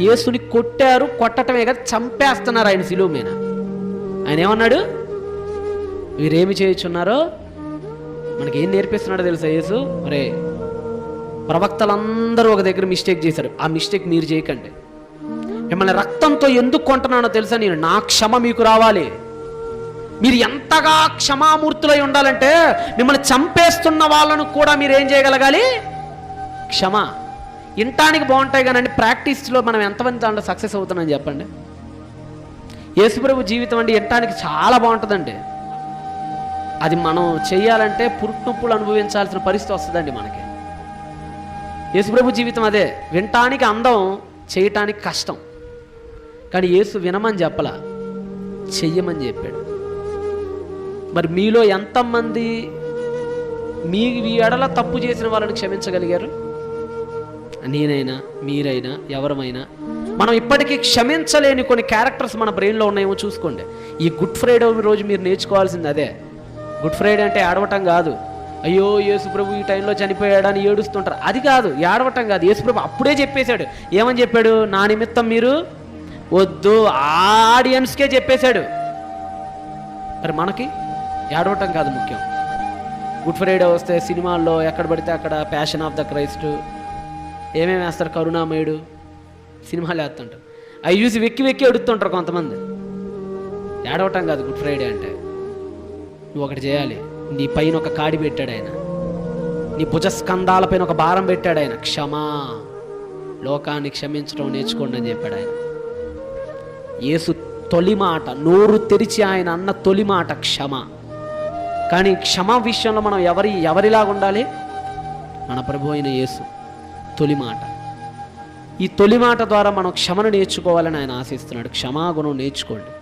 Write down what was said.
యేసుని కొట్టారు కొట్టటమే కదా చంపేస్తున్నారు ఆయన సిలువు మీద. ఆయన ఏమన్నాడు? వీరేమి చేయుచున్నారో మనకి ఏం నేర్పిస్తున్నాడో తెలుసా యేసు? మరే ప్రవక్తలందరూ ఒక దగ్గర మిస్టేక్ చేశారు. ఆ మిస్టేక్ మీరు చేయకండి. మిమ్మల్ని రక్తంతో ఎందుకు కొంటున్నానో తెలుసా? నేను నా క్షమ మీకు రావాలి. మీరు ఎంతగా క్షమామూర్తులై ఉండాలంటే మిమ్మల్ని చంపేస్తున్న వాళ్ళను కూడా మీరు ఏం చేయగలగాలి? క్షమ. ఇంటానికి బాగుంటాయి కానీ ప్రాక్టీస్లో మనం ఎంతమంది దాంట్లో సక్సెస్ అవుతున్నాం చెప్పండి. యేసుప్రభు జీవితం అండి ఇంటానికి చాలా బాగుంటుందండి. అది మనం చేయాలంటే పురుట్నొప్పులు అనుభవించాల్సిన పరిస్థితి వస్తుందండి మనకి. యేసుప్రభు జీవితం అదే వినటానికి అందం చేయటానికి కష్టం. కానీ యేసు వినమని చెప్పలా చెయ్యమని చెప్పాడు. మరి మీలో ఎంతమంది మీ ఎడల తప్పు చేసిన వాళ్ళని క్షమించగలిగారు? నేనైనా మీరైనా ఎవరమైనా మనం ఇప్పటికీ క్షమించలేని కొన్ని క్యారెక్టర్స్ మన బ్రెయిన్లో ఉన్నాయేమో చూసుకోండి. ఈ గుడ్ ఫ్రైడే రోజు మీరు నేర్చుకోవాల్సింది అదే. గుడ్ ఫ్రైడే అంటే ఏడవటం కాదు. అయ్యో యేసుప్రభు ఈ టైంలో చనిపోయాడని ఏడుస్తుంటారు. అది కాదు ఏడవటం కాదు. యేసుప్రభు అప్పుడే చెప్పేశాడు. ఏమని చెప్పాడు? నా నిమిత్తం మీరు వద్దు. ఆడియన్స్కే చెప్పేశాడు. మరి మనకి ఏడవటం కాదు ముఖ్యం. గుడ్ ఫ్రైడే వస్తే సినిమాల్లో ఎక్కడ పడితే అక్కడ ప్యాషన్ ఆఫ్ ద క్రైస్ట్ ఏమేమి వేస్తారు? కరుణామయుడు సినిమాలు వేస్తుంటారు. అవి చూసి వెక్కి వెక్కి అడుగుతుంటారు కొంతమంది. ఏడవటం కాదు గుడ్ ఫ్రైడే అంటే. నువ్వు ఒకటి చేయాలి. నీ పైన ఒక కాడి పెట్టాడు ఆయన. నీ భుజస్కంధాలపైన ఒక భారం పెట్టాడు ఆయన. క్షమా. లోకాన్ని క్షమించడం నేర్చుకోండి అని చెప్పాడు ఆయన. యేసు తొలి మాట నోరు తెరిచి ఆయన అన్న తొలి మాట క్షమ. కానీ క్షమ విషయంలో మనం ఎవరి ఎవరిలాగా ఉండాలి? మన ప్రభు అయిన యేసు. తొలి మాట ఈ తొలి మాట ద్వారా మనం క్షమను నేర్చుకోవాలని ఆయన ఆశిస్తున్నాడు. క్షమాగుణం నేర్చుకోండి.